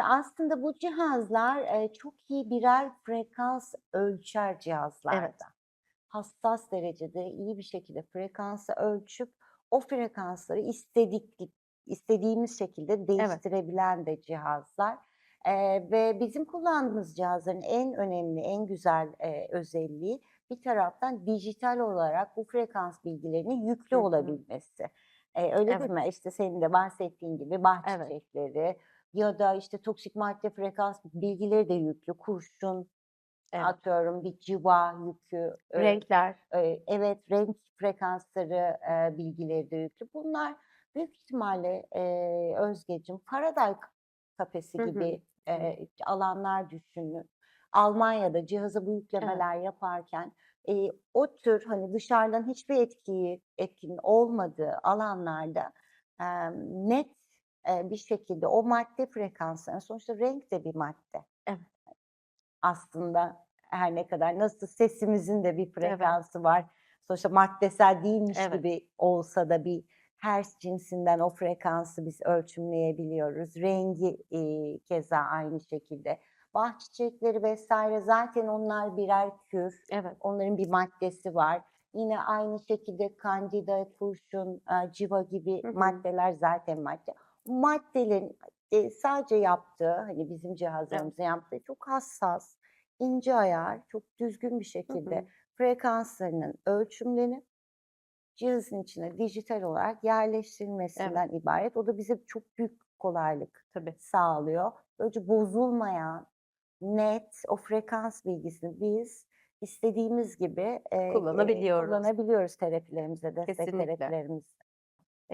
Şimdi aslında bu cihazlar, eee, çok iyi birer frekans ölçer Evet. cihazlardan. Hassas derecede iyi bir şekilde frekansı ölçüp o frekansları istediklik istediğimiz şekilde Evet. değiştirebilen de cihazlar. Eee, ve bizim kullandığımız cihazların en önemli, en güzel, eee, özelliği bir taraftan dijital olarak bu frekans bilgilerinin yüklü Hı hı. olabilmesi. Eee, öyle değil Evet. mi? İşte senin de bahsettiğin gibi bah Evet. çiçekleri ya da işte toksik madde frekans bilgileri de yüklü. Kurşun, Evet. atıyorum bir civa yükü, Renkler. eee, evet renk frekansları, eee, bilgileri de yüklü. Bunlar büyük ihtimalle, eee, Özgeciğim Faraday kafesi Hı hı. gibi, Evet. eee, alanlar düşünün. Almanya'da cihazı bu Evet. yüklemeler yaparken, eee, o tür hani dışarıdan hiçbir etkiyi etkinin olmadığı alanlarda, emm, net, eee, bir şekilde o madde frekanslarını sonuçta renk de bir madde. Evet. Aslında her ne kadar nasıl sesimizin de bir Evet. frekansı var. Sonuçta maddesel değilmiş Evet. gibi olsa da bir hertz cinsinden o frekansı biz ölçümleyebiliyoruz. Rengi, iii, keza aynı şekilde. Bah çiçekleri vs. zaten onlar birer kür. Evet. Onların bir maddesi var. Yine aynı şekilde kandida, kurşun, eee, civa gibi Hı hı. maddeler zaten madde. Maddelerin, eee, sadece yaptığı, hani bizim Evet. cihazlarımızın yaptığı çok hassas, ince ayar, çok düzgün bir şekilde hı. frekanslarının ölçümlenip cihazın içine dijital olarak Evet. yerleştirilmesinden ibaret. O da bize çok büyük kolaylık Tabii. sağlıyor. Böylece bozulmayan, net o frekans bilgisini biz istediğimiz gibi, eee, Kullanabiliyoruz. kullanabiliyoruz terapilerimizde, destek Kesinlikle. terapilerimizde.